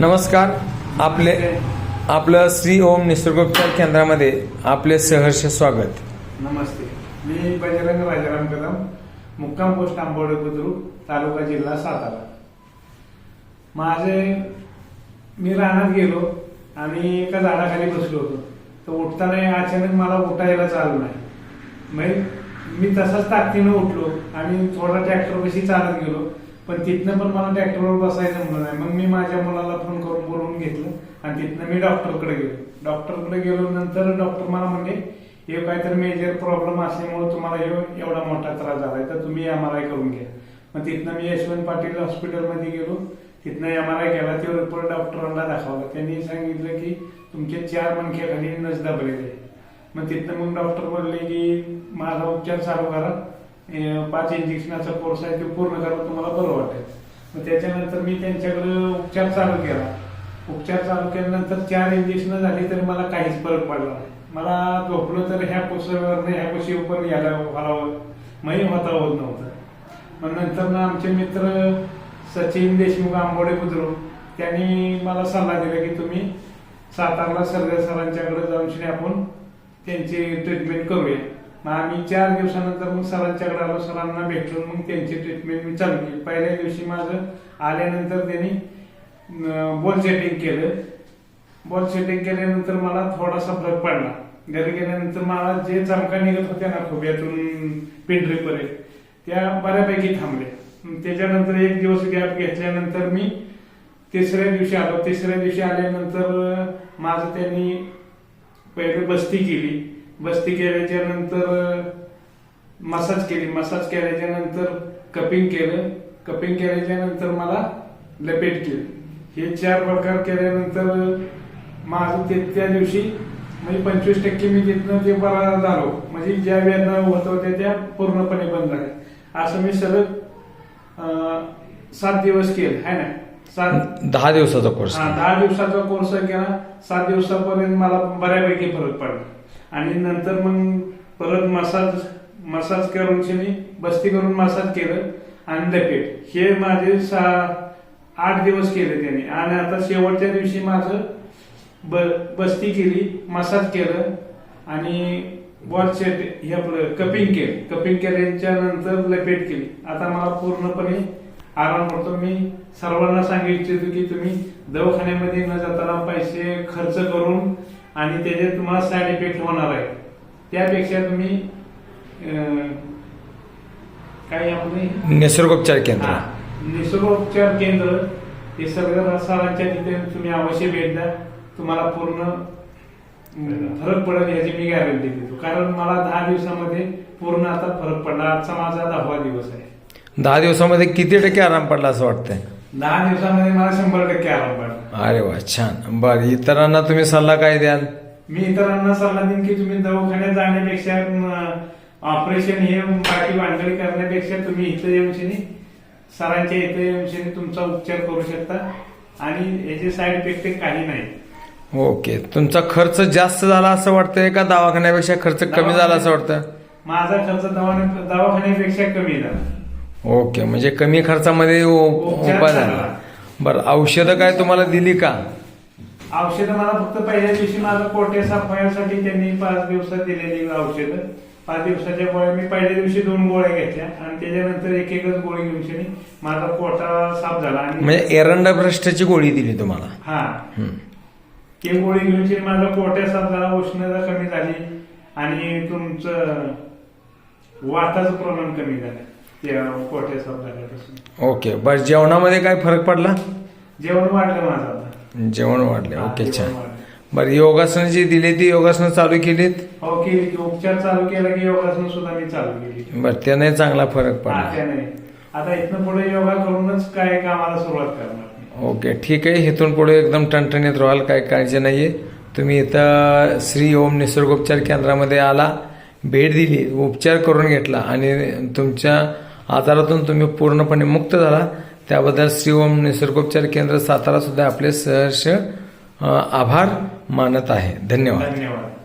नमस्कार. आपले आपलं श्री ओम निसर्गोपचार केंद्रामध्ये आपले सहर्ष स्वागत. नमस्ते. मी बजरंग राजाराम कदम मुक्काम पोस्ट आंबोडे बुद्रुक तालुका जिल्हा सातारा. माझे मी रानात गेलो आणि एका झाडाखाली बसलो होतो. तर उठताना अचानक मला उठायला चालू नाही. मग मी तसाच ताकदीनं उठलो आणि थोडा ट्रॅक्टरपाशी चालत गेलो. पण तिथनं पण मला ट्रॅक्टरवर बसायचं म्हणलं नाही. मग मी माझ्या मुलाला फोन करून बोलवून घेतलं आणि तिथनं मी डॉक्टरकडे गेलो. डॉक्टरकडे गेलो नंतर डॉक्टर मला म्हणले हे काहीतरी मेजर प्रॉब्लेम असल्यामुळे तुम्हाला एवढा मोठा त्रास झालाय तर तुम्ही एम आर आय करून घ्या. मग तिथनं मी यशवंत पाटील हॉस्पिटलमध्ये गेलो. तिथनं एम आर आय केला तो रिपोर्ट डॉक्टरांना दाखवला. त्यांनी सांगितलं की तुमचे चार मनक्याखाली नस दाबलेले मग तिथनं मग डॉक्टर बोलले की माझा उपचार चालू करा. पाच इंजेक्शनाचा कोर्स आहे तो पूर्ण करा तुम्हाला बरं वाटेल. मग त्याच्यानंतर मी त्यांच्याकडे उपचार चालू केला. उपचार चालू केल्यानंतर चार इंजेक्शन झाली तर मला काहीच फरक पडला नाही. मला झोपलं तर ह्या पुसवर ह्या पुशीवर यायला व्हावं मही होता होत नव्हतं. मग नंतर ना आमचे मित्र सचिन देशमुख आंबोडे बुद्रुक त्यांनी मला सल्ला दिला की तुम्ही सातारला सरगर सरांच्याकडे जाऊन आपण त्यांची ट्रीटमेंट करूया. मग आम्ही चार दिवसानंतर मग सरांच्याकडे आलो सरांना भेटून मग त्यांची ट्रीटमेंट मी चालू केली. पहिल्या दिवशी माझं आल्यानंतर त्यांनी बॉल सेटिंग केलं. बॉल सेटिंग केल्यानंतर मला थोडासा फरक पडला. घरी गेल्यानंतर मला जे चमका निघत होत्या ना खोब्यातून पिंढरीपर्यंत त्या बऱ्यापैकी थांबल्या. त्याच्यानंतर एक दिवस गॅप घेतल्यानंतर मी तिसऱ्या दिवशी आलो. तिसऱ्या दिवशी आल्यानंतर माझं त्यांनी पहिले बस्ती केली. बस्ती केल्याच्यानंतर मसाज केली. मसाज केल्याच्यानंतर कपिंग केलं. कपिंग केल्याच्यानंतर मला लपेट केलं. हे चार प्रकार केल्यानंतर माझं ते त्या दिवशी म्हणजे पंचवीस टक्के मी तिथनं ते बरा झालो. म्हणजे ज्या वेदना होत होत्या त्या पूर्णपणे बंद झाल्या. असं मी सलग सात दिवस केलं. है ना? सात दहा दिवसाचा कोर्स हा दहा दिवसाचा कोर्स केला. सात दिवसापर्यंत मला बऱ्यापैकी फरक पडला. आणि नंतर मग परत मसाज मसाज करून मी बस्ती करून मसाज केलं आणि लपेट हे माझे सहा आठ दिवस केले त्याने. आणि आता शेवटच्या दिवशी माझं ब- बस्ती केली मसाज केलं आणि बॉल हे आपलं कपिंग केलं. कपिंग केल्याच्यानंतर लपेट केली. आता मला पूर्णपणे आराम करतो मी सर्वांना सांगू इच्छितो की तुम्ही दवाखान्यामध्ये न जाताना पैसे खर्च करून आणि त्याचे तुम्हाला साईड इफेक्ट होणार आहे त्यापेक्षा तुम्ही अं, काही आपले निसर्गोपचार केंद्र. निसर्गोपचार केंद्र हे सर्व सरांच्या तिथे तुम्ही अवश्य भेट द्या. तुम्हाला पूर्ण फरक पडेल याची मी गॅरंटी देतो. कारण मला दहा दिवसामध्ये पूर्ण आता फरक पडला. आजचा माझा दहावा दिवस आहे. दहा दिवसामध्ये किती टक्के आराम पडला असं वाटतंय? दहा दिवसामध्ये मला शंभर टक्के आराम पडला. अरे वा छान. बर इतरांना तुम्ही सल्ला काय द्याल? मी इतरांना सल्ला देईन की तुम्ही दवाखान्यात जाण्यापेक्षा ऑपरेशन हे बाकी भांडळी करण्यापेक्षा तुम्ही इथं येऊन सरांच्या इथं येऊन तुमचा उपचार करू शकता. आणि याचे साईड इफेक्ट काही नाही. ओके. तुमचा खर्च जास्त झाला असं वाटतंय का? दवाखान्यापेक्षा खर्च कमी झाला असं वाटतं माझा खर्च दवाखान्या दवाखान्यापेक्षा कमी झाला. ओके म्हणजे कमी खर्चामध्ये उ- उपचार उपाय झाला झाला. बरं औषधं काय तुम्हाला दिली का? औषधं मला फक्त पहिल्या दिवशी माझं पोटे साफ होण्यासाठी त्यांनी पाच दिवसात दिलेली औषधं. पाच दिवसाच्या गोळ्या मी पहिल्या दिवशी दोन गोळ्या घेतल्या आणि त्याच्यानंतर एक एकच गोळी घेऊन माझा पोटा साफ झाला आणि म्हणजे एरंड भ्रष्टाची गोळी दिली तुम्हाला? हा. ते गोळी घेऊन माझा पोट्या साफ झाला उष्णता कमी झाली आणि तुमचं वाताचं प्रमाण कमी झालं. त्या पोट्या साफ झाल्यापासून ओके बरं जेवणामध्ये काय फरक पडला? जेवण वाढलं माझं आता. जेवण वाढले हा, ओके जेवण छान. वाढलं. बरं योगासनं जी दिली ती योगासनं चालू केलीत? हो केली की उपचार चालू केला की योगासन सुद्धा मी चालू केली. बरं त्याने चांगला फरक पडला. आता इथनं पुढे योगा करूनच काय कामाला सुरुवात करणार ओके ठीक आहे. इथून पुढे एकदम टणटणीत राहाल काय काळजी नाही आहे तुम्ही इथं श्री ओम निसर्गोपचार केंद्रामध्ये आला भेट दिली उपचार करून घेतला आणि तुमच्या आजारातून तुम्ही पूर्णपणे मुक्त झाला. त्याबद्दल श्री ओम निसर्गोपचार केंद्र सातारा सुद्धा आपले सहर्ष आभार मानत आहे. धन्यवाद. धन्यवाद.